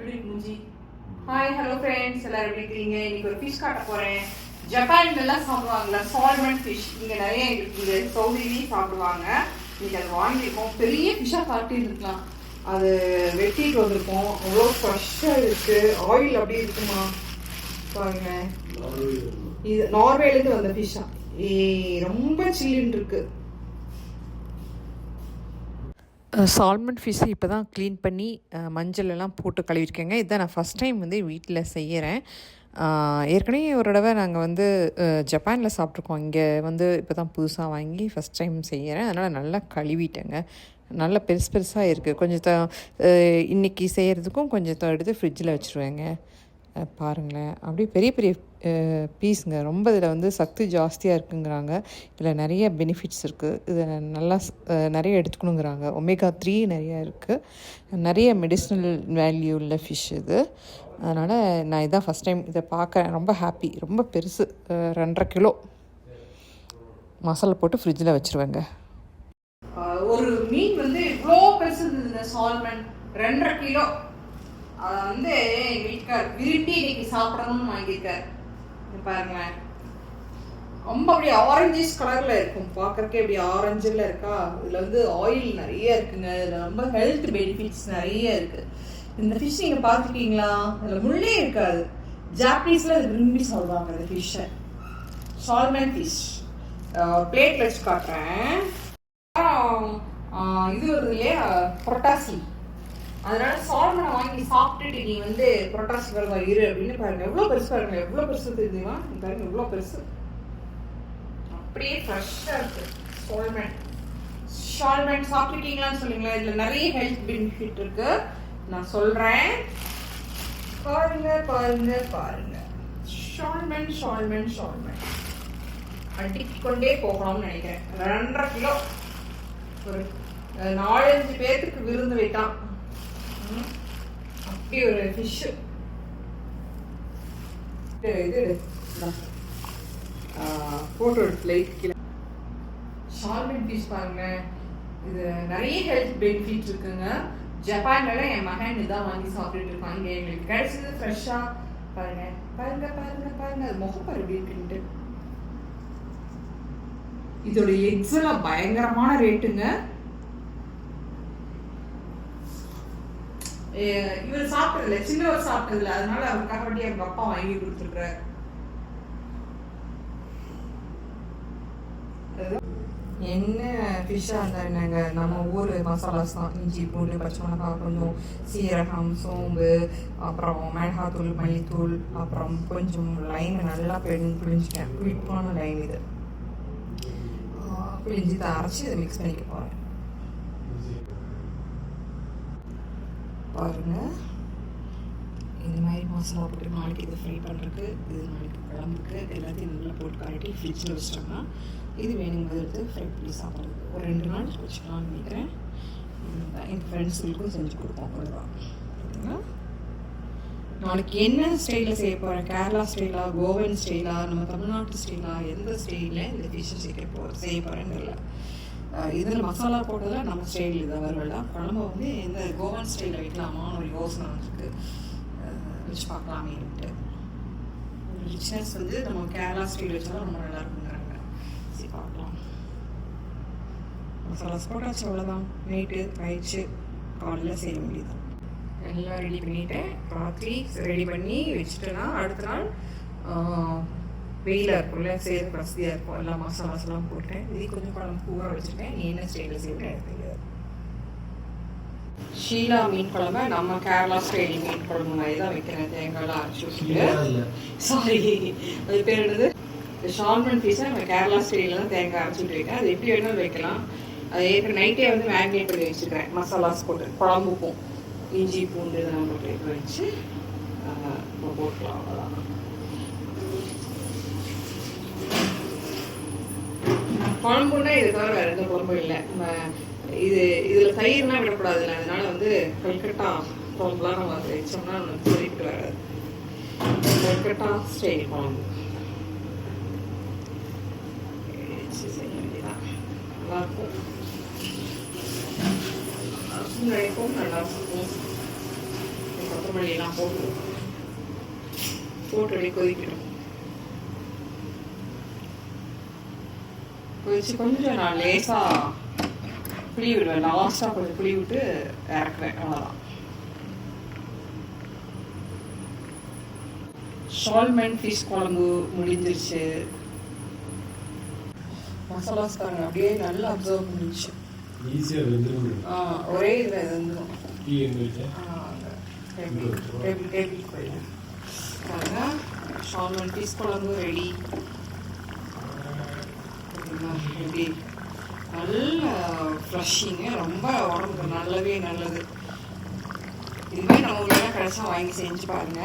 எப்படி மூஞ்சி hi hello friends எல்லாரும் எப்படி இருக்கீங்க? இன்னைக்கு ஒரு ஃபிஷ் காட்ட போறேன். ஜப்பான்ல எல்லாம் சாப்பிடுவாங்கல்ல சால்மன் ஃபிஷ் இங்க நிறைய இருக்கு. சவுதிலையும் சாப்பிடுவாங்க. இன்னைக்கு அது வாங்கியிருக்கோம். பெரிய ஃபிஷ்ஷாக காட்டியிருக்கலாம் அது வெட்டிட்டு வந்திருக்கோம். அவ்வளோ ஃப்ரெஷ்ஷாக இருக்கு. ஆயில் அப்படியே இருக்குமா? பாருங்க. இது நார்வேலேருந்து வந்த ஃபிஷ்ஷா ஏ ரொம்ப சில்லுன்னு இருக்கு. சால்மன் ஃபிஷ்ஷை இப்போ தான் க்ளீன் பண்ணி மஞ்சள் எல்லாம் போட்டு கழுவிருக்கேங்க இதான் நான் ஃபஸ்ட் டைம் வந்து வீட்டில் செய்கிறேன் ஏற்கனவே ஒரு தடவை நாங்கள் வந்து ஜப்பானில் சாப்பிட்ருக்கோம் இங்கே வந்து இப்போ தான் புதுசாக வாங்கி ஃபஸ்ட் டைம் செய்கிறேன் அதனால் நல்லா கழுவிட்டேங்க. நல்லா பெருசு பெருசாக இருக்குது கொஞ்சம் த இன்றைக்கி செய்கிறதுக்கும் கொஞ்சம் எடுத்து ஃப்ரிட்ஜில் வச்சுருவேங்க. பாருங்களேன். அப்படியே பெரிய பெரிய பீஸுங்க. ரொம்ப இதில் வந்து சக்தி ஜாஸ்தியாக இருக்குங்கிறாங்க. இதில் நிறைய பெனிஃபிட்ஸ் இருக்குது இதை நல்லா நிறைய எடுத்துக்கணுங்கிறாங்க. ஒமேகா த்ரீ நிறைய இருக்குது நிறைய மெடிசினல் வேல்யூ உள்ள ஃபிஷ் இது. அதனால் நான் இதான் ஃபஸ்ட் டைம் இதை பார்க்குறேன் ரொம்ப ஹாப்பி ரொம்ப பெருசு. ரெண்டரை கிலோ. மசாலா போட்டு ஃப்ரிட்ஜில் வச்சுருவேங்க. ஒரு மீன் வந்து இவ்வளோ பெருசு இருந்தது இந்த சால்மன். ரெண்டரை கிலோ. அதை வந்து எங்கள் வீட்டுக்கார் விரும்பி இன்னைக்கு சாப்பிடணும்னு வாங்கியிருக்கார். பாருங்களேன் ரொம்ப அப்படியே ஆரஞ்சிஸ் கலரில் இருக்கும். பார்க்கறக்கே அப்படி ஆரஞ்சில் இருக்கா? இதில் வந்து ஆயில் நிறைய இருக்குங்க. இதில் ரொம்ப ஹெல்த் பெனிஃபிட்ஸ் நிறைய இருக்கு. இந்த ஃபிஷ் நீங்கள் பார்த்துருக்கீங்களா? இதில் முள்ளே இருக்காது. ஜாப்பனீஸில் அது விரும்பி சொல்லுவாங்க இந்த ஃபிஷ்ஷை சால்மன் ஃபிஷ் பிளேட் வச்சு காட்டுறேன். இது வருது இல்லையா? புரட்டாசி அதனால சால்மனை வாங்கி சாப்பிட்டுட்டு நீ வந்து புரட்டாசி வருவா இரு அப்படின்னு பாருங்க. எவ்வளோ பெருசு பாருங்க எவ்வளோ பெருசு தெரியுமா? பாருங்க எவ்வளோ பெருசு. அப்படியே ஃப்ரெஷ்ஷாக இருக்கு. சால்மன் சால்மன் சாப்பிட்டுட்டீங்களான்னு சொல்லுங்களேன். இதில் நிறைய ஹெல்த் பெனிஃபிட் இருக்கு. நான் சொல்கிறேன் பாருங்க பாருங்க பாருங்க. ஷால்மன் ஷால்மன் ஷால்மன் அடிக்கொண்டே போகணும்னு நினைக்கிறேன். ரெண்டரை கிலோ. ஒரு நாலஞ்சு பேர்த்துக்கு விருந்து வைத்தான் அப்படி ஒரு ஃபிஷ்ஷு இது ஃபோட்டோ லைட் கீழே. ஷால்மன் ஃபிஷ் பாருங்க. இது நிறைய ஹெல்த் பெனிஃபிட் இருக்குங்க. ஜப்பான்ல என் மகன் இதான் வாங்கி சாப்பிட்டுட்டு இருக்கான் இங்க எங்களுக்கு கிடைச்சது ஃப்ரெஷ்ஷா பாருங்க. பாருங்க பாருங்க பாருங்க. அது முகப்பாரு எப்படி இருக்குன்ட்டு. இதோட எக்ஸ் எல்லாம் பயங்கரமான ரேட்டுங்க இவர் சாப்பிட்டதில்ல சின்னவர் சாப்பிட்டதில்ல அதனால அவருக்காக வேண்டி அவங்க அப்பா வாங்கி கொடுத்துருக்காரு என்ன ஃபிஷ்ஷாக இருந்தால் என்னங்க? நம்ம ஊர் மசாலாஸ் தான். இஞ்சி பூண்டு பச்சை மிளகாய் கொஞ்சம் சீரகம் சோம்பு அப்புறம் மிளகாத்தூள் மல்லித்தூள் அப்புறம் கொஞ்சம் லைன் நல்லா பிழி பிழிஞ்சிட்டேன். புளிப்பான லைன் இது. பிழிஞ்சு இதை அரைச்சி இதை மிக்ஸ் பண்ணிக்க போகிறேன் பாருங்கள் இந்த மாதிரி மசாலா போட்டு நாளைக்கு இது ஃப்ரை பண்ணுறதுக்கு இது நாளைக்கு குழம்புக்கு எல்லாத்தையும் நல்லா போட்டு காட்டி ஃப்ரிட்ஜில் வச்சிட்டோம்னா இது வேணுங்கிறது எடுத்து ஃப்ரை பண்ணி சாப்பிட்றது ஒரு ரெண்டு நாள் வச்சுக்கலாம்னு நினைக்கிறேன். உம், என் ஃப்ரெண்ட்ஸுங்களுக்கும் செஞ்சு கொடுப்போம். அவ்வளோதான் பார்த்தீங்களா நாளைக்கு என்ன ஸ்டைலில் செய்ய போகிறேன் கேரளா ஸ்டைலா கோவன் ஸ்டைலா நம்ம தமிழ்நாட்டு ஸ்டைலா எந்த ஸ்டைலில் இந்த டிஷ்ஷை செய்ய போ செய்ய போகிறேன்னு தெரியல. இதில் மசாலா போட்டதில் நம்ம ஸ்டைல் இதை வரல குழம்பு வந்து இந்த கோவன் ஸ்டைலில் வைக்கலாமான்னு ஒரு யோசனை வந்துருக்கு வச்சு வச்சு பார்க்கலாமேன்ட்டு ரிச்னஸ் வந்து நம்ம கேரளா ஸ்டைல் வச்சாலும் ரொம்ப நல்லா இருக்குங்கிறாங்க சரி பார்க்கலாம். மசாலாஸ் போட்டாச்சு அவ்வளோதான் நைட்டு கழிச்சு காலையில் செய்ய வேண்டியதான் எல்லாம் ரெடி பண்ணிவிட்டேன் ராத்திரி ரெடி பண்ணி வச்சுட்டேன்னா அடுத்த நாள் வெயிலாக இருக்கும்ல செய்யறதுக்கு வசதியாக இருக்கும் எல்லா மசாலாஸ்லாம் போட்டேன். இது கொஞ்சம் குழம்பு ஊற வச்சுருக்கேன். நீ என்ன ஸ்டைலில் செய்வேன் எனக்கு தெரியாது ஷீலா மீன் குழம்பு. நம்ம கேரளா ஸ்டைல் மீன் குழம்பு மாதிரி தான் வைக்கிறேன். தேங்காய்லாம் அரைச்சி வச்சுட்டு சாரி அது பேர் என்னது? இந்த ஷால்மன் பீஸை நம்ம கேரளா ஸ்டைலில் தான் தேங்காய் அரைச்சிட்டு வைக்கிறேன். அது எப்படி வேணாலும் வைக்கலாம். அது ஏற்கனவே நைட்டே வந்து மேக்னேட் பண்ணி வச்சுருக்கிறேன். மசாலாஸ் போட்டு. குழம்புக்கும் இஞ்சி பூண்டு இதெல்லாம் போட்டு வச்சு போட்டுக்கலாம். அவ்வளோதான் குழம்புன்னா இது தவிர வேறு எந்த குழம்பும் இல்லை. நம்ம இது இதில் தயிர்லாம் விடக்கூடாது. அதனால வந்து கல்கட்டா குழம்புலாம் நம்ம அதை வச்சோம்னா நம்ம சொல்லிட்டு வராது. கல்கட்டா ஸ்டைல் குழம்பு. வச்சு செய்ய நல்லாயிருக்கும் நல்லாயிருக்கும் நல்லா இருக்கும் போட்டு போட்டு அப்படியே கொதிக்கணும் கொதிச்சு கொஞ்சம் நான் லேசாக புளி விடுவேன். லாஸ்ட்டாக கொஞ்சம் புளி விட்டு இறக்குவேன். அவ்வளோதான் சால்மன் ஃபிஷ் குழம்பு முடிஞ்சிருச்சு. மசாலாஸ் பாருங்க அப்படியே நல்லா அப்சர்வ் பண்ணிடுச்சு ஈஸியாக வெந்துடும் ஆ ஒரே இதில் இருந்துடும் டீ எங்கே வச்சா டேபிள் டேபிள் பாருங்க சால்மன் ஃபிஷ் குழம்பு ரெடி எப்படி? நல்ல ஃப்ளஷிங்கு ரொம்ப உடம்புக்கு நல்லவே நல்லது. இதுவே நம்ம ஊரில் கிடைச்சா வாங்கி செஞ்சு பாருங்க.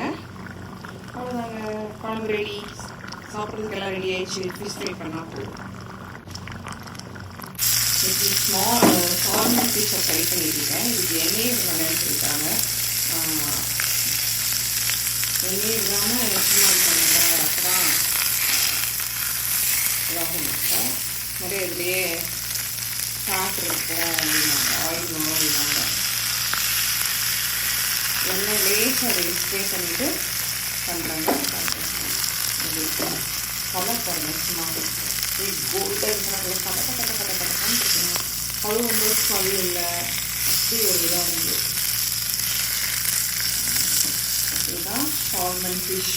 அவ்வளோதாங்க குழம்பு ரெடி சாப்பிட்றதுக்கு எல்லாம் ரெடி ஆயிடுச்சு. ஃபிஷ் ஃப்ரை பண்ணால் போதும். இன்னைக்கு ஸ்மால் சால்மன் ஃபிஷ்ஷை ஃப்ரை பண்ணியிருக்கேன். இதுக்கு எண்ணெயே வேணும்னு சொல்லிட்டாங்க எண்ணெய் இல்லாமல் எப்படி பண்ணுங்க அப்போ தான் இதாகும் இருக்கும் நிறைய இதுலேயே ஃபேட் அப்படின்னாங்க. ஆயில் வரும் அப்படின்னாங்க எண்ணெய் லேசாக ஸ்ப்ரே பண்ணிவிட்டு பண்ணுறாங்க கலர் பாருங்க சும்மா கோல்டன் கலரில் கட்ட கட்ட கட்ட கட்ட கட்டன்னு இருக்குங்க கழுவும்போது கழு இல்லை அப்படி ஒரு இதாக வந்து இதுதான் சால்மன் ஃபிஷ்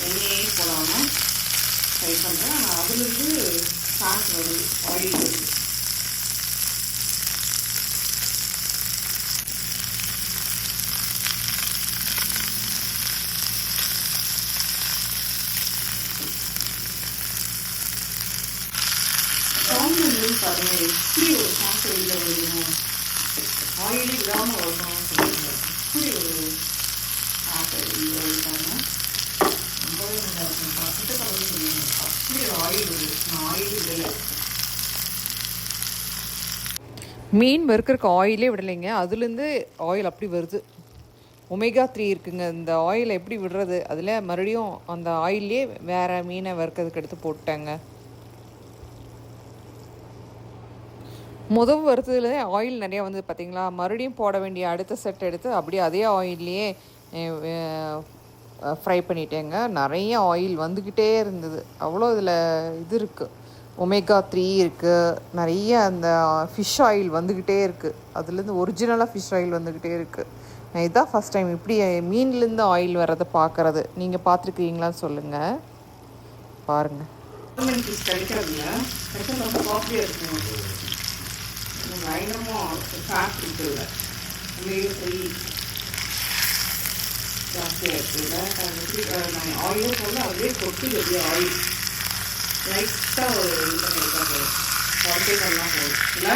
எண்ணெயே போடாமல் ஃப்ரை பண்ணுறேன் ஆனால் அதுலேருந்து ஃபேட் வருது ஆயில் வருது பாருங்க எப்படி ஒரு சாஸ் வெளியில் வருதுங்க. ஆயிலே இல்லாமல் சொல்லுவாங்க இப்படி ஒரு சாஸ் வெளியில் வருதாங்க ரொம்பவே நல்லா இருக்கும் பார்த்துட்டு கலந்து சொல்லுவாங்க அப்படி ஒரு ஆயில் வருது நான் ஆயில் இல்லை மீன் வறுக்கிறதுக்கு ஆயிலே விடலைங்க. அதுலேருந்து ஆயில் அப்படி வருது. ஒமேகா த்ரீ இருக்குங்க. இந்த ஆயில் எப்படி விடுறது? அதில் மறுபடியும் அந்த ஆயிலே வேறு மீனை வறுக்கிறதுக்கு எடுத்து போட்டாங்க. முதல் வறுத்ததுலேயே ஆயில் நிறையா வந்து பார்த்தீங்களா மறுபடியும் போட வேண்டிய அடுத்த செட் எடுத்து அப்படியே அதே ஆயில்லையே ஃப்ரை பண்ணிட்டேங்க. நிறைய ஆயில் வந்துக்கிட்டே இருந்தது. அவ்வளோ இதில் இது இருக்குது ஒமேகா த்ரீ இருக்குது நிறைய அந்த ஃபிஷ் ஆயில் வந்துக்கிட்டே இருக்குது அதுலேருந்து ஒரிஜினலாக ஃபிஷ் ஆயில் வந்துக்கிட்டே இருக்குது நான் இதான் ஃபஸ்ட் டைம் இப்படி மீன்லேருந்து ஆயில் வர்றதை பார்க்குறது நீங்கள் பார்த்துருக்கீங்களான்னு சொல்லுங்கள் பாருங்கள் கிடைக்கிறதுல கிடைக்கிறது ரொம்ப காஃபியாக இருக்குங்க பயங்கரமாக ஃபேட் இருக்குல்ல. ஒமேகா த்ரீ ஜாஸ்தியாக இருக்குல்ல அது எப்படி அஹ், நான் ஆயிலும் போல அப்படியே கொட்டி அப்படியே ஆயில் லைட்டாக ஒரு இது பண்ணியிருக்கா போதும் குழந்தை பண்ணால் போதும் இல்லை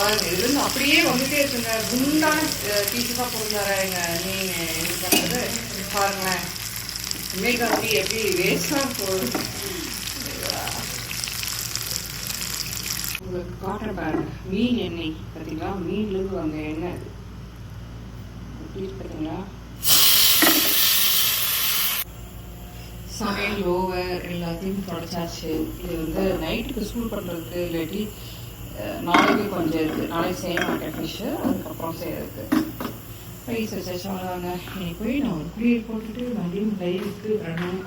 பாருங்க இது வந்து அப்படியே வந்துட்டே இருக்குங்க. குண்டான பீஸஸாக பொருந்தாரங்க மீன் இது பண்ணுறது பாருங்களேன். ஒமேகா அப்படி எப்படி வேஸ்டாக போகுது. உங்களுக்கு காட்டுற பாருங்க. மீன் எண்ணெய் பார்த்தீங்களா மீன்லேருந்து வந்த எண்ணெய் எப்படி பார்த்தீங்களா சமையல் ஓவர் எல்லாத்தையும் தொடச்சாச்சு. இது வந்து நைட்டுக்கு சூடு பண்ணுறதுக்கு இல்லாட்டி நாளைக்கு கொஞ்சம் இருக்குது நாளைக்கு செய்ய மாட்டேன் ஃபிஷ்ஷு அதுக்கப்புறம் செய்யறதுக்கு ரைஸ் வச்சாச்சு அவ்வளோதாங்க இன்னைக்கு போய் நான் ஒரு குளியல் போட்டுட்டு மறுபடியும் லைவுக்கு வரணும்.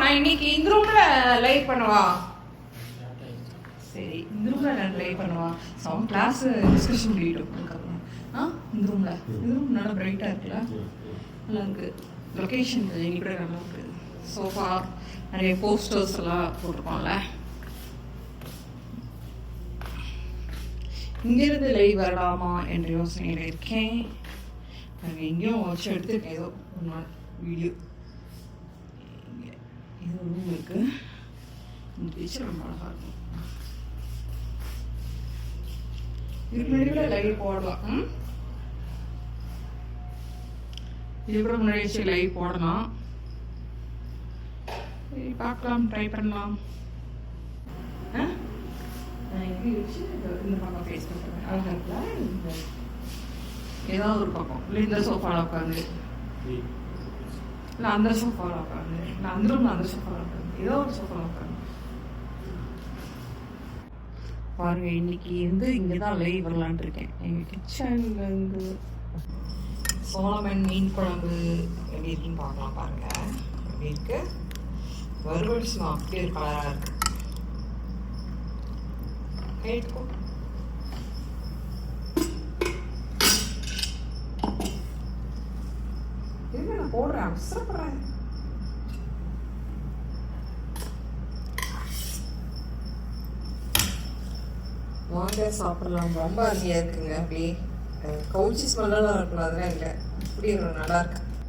நான் இன்னைக்கு இந்த ரூம்ல லைவ் பண்ணவா. சரி இந்த ரூம்ல நான் லைவ் பண்ணுவா. சம் கிளாஸ் டிஸ்கஷன் பண்ணிட்டோம் அதுக்கப்புறம். ஆ இந்த ரூம்ல இந்த ரூம் நல்லா பிரைட்டா இருக்குல்ல? நல்லா இருக்கு. லொக்கேஷன் இன்னைக்கு கூட நல்லா இருக்கு. சோஃபா நிறைய போஸ்டர்ஸ் எல்லாம் போட்டிருக்கோம்ல. இங்கிருந்து லைவ் வரலாமா என்ற யோசனையில் இருக்கேன். நாங்கள் எங்கேயும் வச்சு எடுத்துருக்கேன். ஏதோ ஒரு நாள் வீடியோ இது ரூம் இருக்கு. இந்த பீச்சு ரொம்ப அழகாக இருக்கும். இதுக்கு முன்னாடி கூட லைவ் போடலாம். ம்? இது கூட முன்னாடி வச்சு லைவ் போடலாம். சரி பார்க்கலாம் ட்ரை பண்ணலாம். ஆ? வச்சு இந்த- பக்கம் ஃபேஸ் பண்ணுறேன் அழகாக இந்த ஏதாவது ஒரு பக்கம். இல்லை இந்த சோஃபாவில் உட்காந்து இல்லை அந்த சோஃபாவில் உட்காந்து இல்லை அந்த ரூமில் அந்த சோஃபாவில் உட்காந்து ஏதோ ஒரு சோஃபாவில் உட்காந்து பாருங்க இன்னைக்கு வந்து இங்கே தான் லைவ் வரலான் இருக்கேன் எங்கள் கிச்சன்ல இருந்து சோளமன் மீன் குழம்பு எப்படி இருக்குன்னு பார்க்கலாம். பாருங்க. எப்படி இருக்கு? வறுவல் சும்மா அப்படியே ஒரு கலராக இருக்கு கேட்டுக்கோ இருங்க நான் போடுறேன்? அவசரப்படுறேன். வாங்க சாப்பிடலாம். ரொம்ப அருமையாக இருக்குங்க. அப்படியே கவுச்சி ஸ்மெல்லாம் இருக்கணும் அதெல்லாம் இல்லை. இப்படி நல்லா இருக்கு.